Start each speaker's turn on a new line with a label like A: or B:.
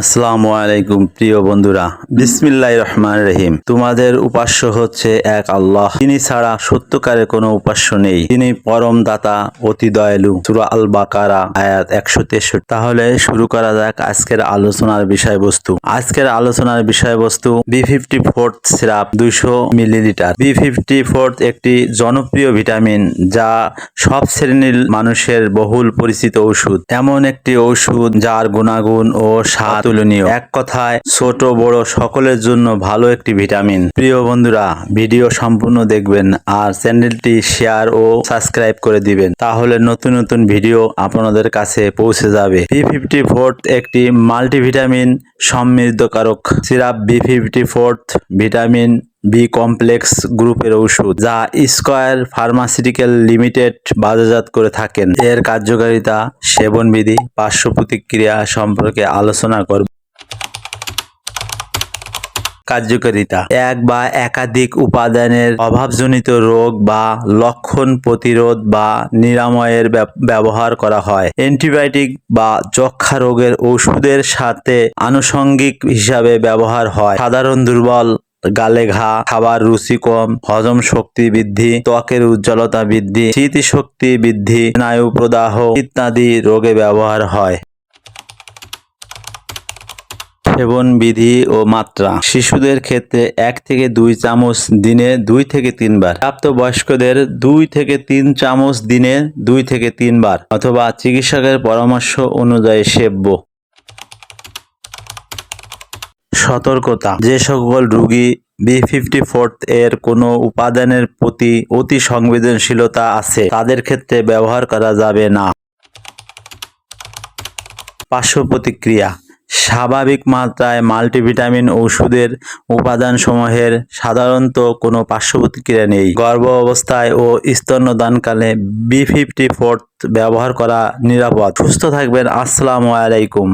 A: আসসালামু আলাইকুম, প্রিয় বন্ধুরা। বিসমিল্লাহ রহমান রহিম। তোমাদের উপাস্য হচ্ছে এক আল্লাহ। তিনি ছাড়া সত্যকারের কোনো উপাস্য নেই। তিনি পরম দাতা, অতি দয়ালু। সুরা আল বাকারা আয়াত একশো তেষট্টি। তাহলে শুরু করা যাক আজকের আলোচনার বিষয়বস্তু। আজকের আলোচনার বিষয়বস্তু বি ফিফটি ফোর্থ সিরাপ দুইশো মিলিলিটার। বি ফিফটি ফোর্থ একটি জনপ্রিয় ভিটামিন যা সব শ্রেণির মানুষের বহুল পরিচিত ওষুধ এমন একটি ওষুধ যার গুণাগুণ ও স্বাদ তুলনীয় এক কথায়, ছোট, বড় সকলের জন্য ভালো একটি ভিটামিন। প্রিয় বন্ধুরা, ভিডিও সম্পূর্ণ দেখবেন আর চ্যানেলটি শেয়ার ও সাবস্ক্রাইব করে দিবেন। তাহলে নতুন নতুন ভিডিও আপনাদের কাছে পৌঁছে যাবে। বি ফিফটি ফোর্থ একটি multivitamin সমৃদ্ধকারক syrup. B fifty fourth vitamin B complex গ্রুপের ওষুধ, যা স্কয়ার ফার্মাসিউটিক্যাল লিমিটেড বাজারজাত করে থাকেন। এর কার্যকারিতা, সেবনবিধি পার্শ্ব প্রতিক্রিয়া সম্পর্কে আলোচনা করব। কার্যকারিতা, এক বা একাধিক উপাদানের অভাবজনিত রোগ বা লক্ষণ প্রতিরোধ বা নিরাময়ের ব্যব- ব্যবহার করা হয়। অ্যান্টিবায়োটিক বা যক্ষা রোগের ওষুধের সাথে আনুষঙ্গিক হিসাবে ব্যবহার হয়। সাধারণ দুর্বল গালে ঘা, খাবার রুচি কম, হজম শক্তি বৃদ্ধি, ত্বকের উজ্জ্বলতা বৃদ্ধি স্মৃতিশক্তি বৃদ্ধি, স্নায়ু প্রদাহ ইত্যাদি রোগে ব্যবহার হয়। সেবন বিধি ও মাত্রা। শিশুদের ক্ষেত্রে এক থেকে দুই চামচ দিনে দুই থেকে তিনবার। প্রাপ্তবয়স্কদের দুই থেকে তিন চামচ দিনে দুই থেকে তিনবার। অথবা চিকিৎসকের পরামর্শ অনুযায়ী সেব্য। সতর্কতা। যে সকল রোগী বি ফিফটি ফোর্থ এর কোনো উপাদানের প্রতি অতি সংবেদনশীলতা আছে, তাদের ক্ষেত্রে ব্যবহার করা যাবে না। পার্শ্ব প্রতিক্রিয়া। স্বাভাবিক মাত্রায় মাল্টিভিটামিন ওষুধের উপাদানসমূহের সাধারণত কোনো পার্শ্ব প্রতিক্রিয়া নেই। গর্ভ অবস্থায় ও স্তন্যদানকালে বি ফিফটি ফোর্থ ব্যবহার করা নিরাপদ। সুস্থ থাকবেন। আসসালামু আলাইকুম।